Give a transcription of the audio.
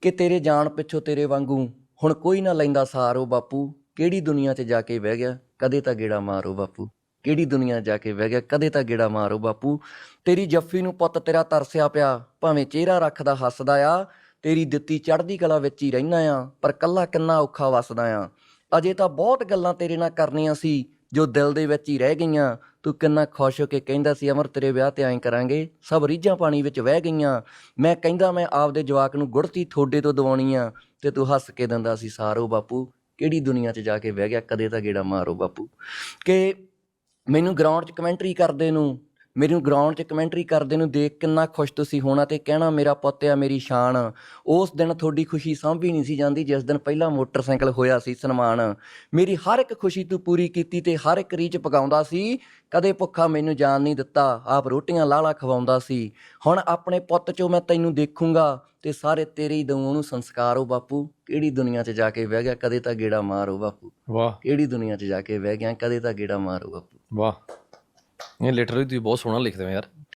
ਕਿ ਤੇਰੇ ਜਾਣ ਪਿੱਛੋਂ ਤੇਰੇ ਵਾਂਗੂ ਹੁਣ ਕੋਈ ਨਾ ਲੈਂਦਾ ਸਾਰੋ ਬਾਪੂ। ਕਿਹੜੀ ਦੁਨੀਆ 'ਚ ਜਾ ਕੇ ਬਹਿ ਗਿਆ, ਕਦੇ ਤਾਂ ਗੇੜਾ ਮਾਰੋ ਬਾਪੂ। ਕਿਹੜੀ ਦੁਨੀਆ ਜਾ ਕੇ ਬਹਿ ਗਿਆ, ਕਦੇ ਤਾਂ ਗੇੜਾ ਮਾਰੋ ਬਾਪੂ। ਤੇਰੀ ਜੱਫੀ ਨੂੰ ਪੁੱਤ ਤੇਰਾ ਤਰਸਿਆ ਪਿਆ, ਭਾਵੇਂ ਚਿਹਰਾ ਰੱਖਦਾ ਹੱਸਦਾ ਆ। ਤੇਰੀ ਦਿੱਤੀ ਚੜ੍ਹਦੀ ਕਲਾ ਵਿੱਚ ਹੀ ਰਹਿਣਾ ਆ, ਪਰ ਕੱਲਾ ਕਿੰਨਾ ਔਖਾ ਵਸਦਾ ਆ। ਅਜੇ ਤਾਂ ਬਹੁਤ ਗੱਲਾਂ ਤੇਰੇ ਨਾਲ ਕਰਨੀਆਂ ਸੀ, ਜੋ ਦਿਲ ਦੇ ਵਿੱਚ ਹੀ ਰਹਿ ਗਈਆਂ। ਤੂੰ ਕਿੰਨਾ ਖੁਸ਼ ਹੋ ਕੇ ਕਹਿੰਦਾ ਸੀ, ਅਮਰ, ਤੇਰੇ ਵਿਆਹ ਤੇ ਐਂ ਕਰਾਂਗੇ। ਸਭ ਰੀਝਾਂ ਪਾਣੀ ਵਿੱਚ ਵਹਿ ਗਈਆਂ। ਮੈਂ ਕਹਿੰਦਾ, ਮੈਂ ਆਪਦੇ ਜਵਾਕ ਨੂੰ ਗੁੜਤੀ ਥੋੜੇ ਤੋਂ ਦਵਾਉਣੀ ਆ ਤੇ ਤੂੰ ਹੱਸ ਕੇ ਦਿੰਦਾ ਸੀ, ਸਾਰੋ ਬਾਪੂ, ਕਿਹੜੀ ਦੁਨੀਆ 'ਚ ਜਾ ਕੇ ਬਹਿ ਗਿਆ? ਕਦੇ ਤਾਂ ਗੇੜਾ ਮਾਰੋ ਬਾਪੂ। ਕਿ ਮੈਨੂੰ ਗਰਾਊਂਡ 'ਚ ਕਮੈਂਟਰੀ ਕਰਦੇ ਨੂੰ ਮੈਨੂੰ ਗਰਾਊਂਡ 'ਚ ਕਮੈਂਟਰੀ ਕਰਦੇ ਨੂੰ ਦੇਖ ਕਿੰਨਾ ਖੁਸ਼ ਤੁਸੀਂ ਹੋਣਾ ਤੇ ਕਹਿਣਾ ਮੇਰਾ ਪੁੱਤ ਆ ਮੇਰੀ ਸ਼ਾਨ। ਉਸ ਦਿਨ ਤੁਹਾਡੀ ਖੁਸ਼ੀ ਸਾਂਭੀ ਨਹੀਂ ਸੀ ਜਾਂਦੀ ਜਿਸ ਦਿਨ ਪਹਿਲਾ ਮੋਟਰਸਾਈਕਲ ਹੋਇਆ ਸੀ ਸਨਮਾਨ। ਮੇਰੀ ਹਰ ਇੱਕ ਖੁਸ਼ੀ ਤੂੰ ਪੂਰੀ ਕੀਤੀ ਤੇ ਹਰ ਇੱਕ ਰੀਚ ਪਗਾਉਂਦਾ ਸੀ। ਕਦੇ ਭੁੱਖਾ ਮੈਨੂੰ ਜਾਨ ਨਹੀਂ ਦਿੱਤਾ ਆਪ ਰੋਟੀਆਂ ਲਾਲਾ ਖਵਾਉਂਦਾ ਸੀ। ਹੁਣ ਆਪਣੇ ਪੁੱਤ 'ਚੋਂ ਮੈਂ ਤੈਨੂੰ ਦੇਖੂੰਗਾ ਤੇ ਸਾਰੇ ਤੇਰੇ ਹੀ ਦਊਂ ਉਹਨੂੰ ਸੰਸਕਾਰ। ਹੋ ਬਾਪੂ ਕਿਹੜੀ ਦੁਨੀਆ 'ਚ ਜਾ ਕੇ ਬਹਿ ਗਿਆ? ਕਦੇ ਤਾਂ ਗੇੜਾ ਮਾਰੋ ਬਾਪੂ। ਵਾਹ। ਕਿਹੜੀ ਦੁਨੀਆ 'ਚ ਜਾ ਕੇ ਬਹਿ ਗਿਆ? ਕਦੇ ਤਾਂ ਗੇੜਾ ਮਾਰੋ ਬਾਪੂ। ਵਾਹ। ਇਹ ਲਿਟਰਲੀ ਤੁਸੀਂ ਬਹੁਤ ਸੋਹਣਾ ਲਿਖਦੇ ਹੋ ਯਾਰ।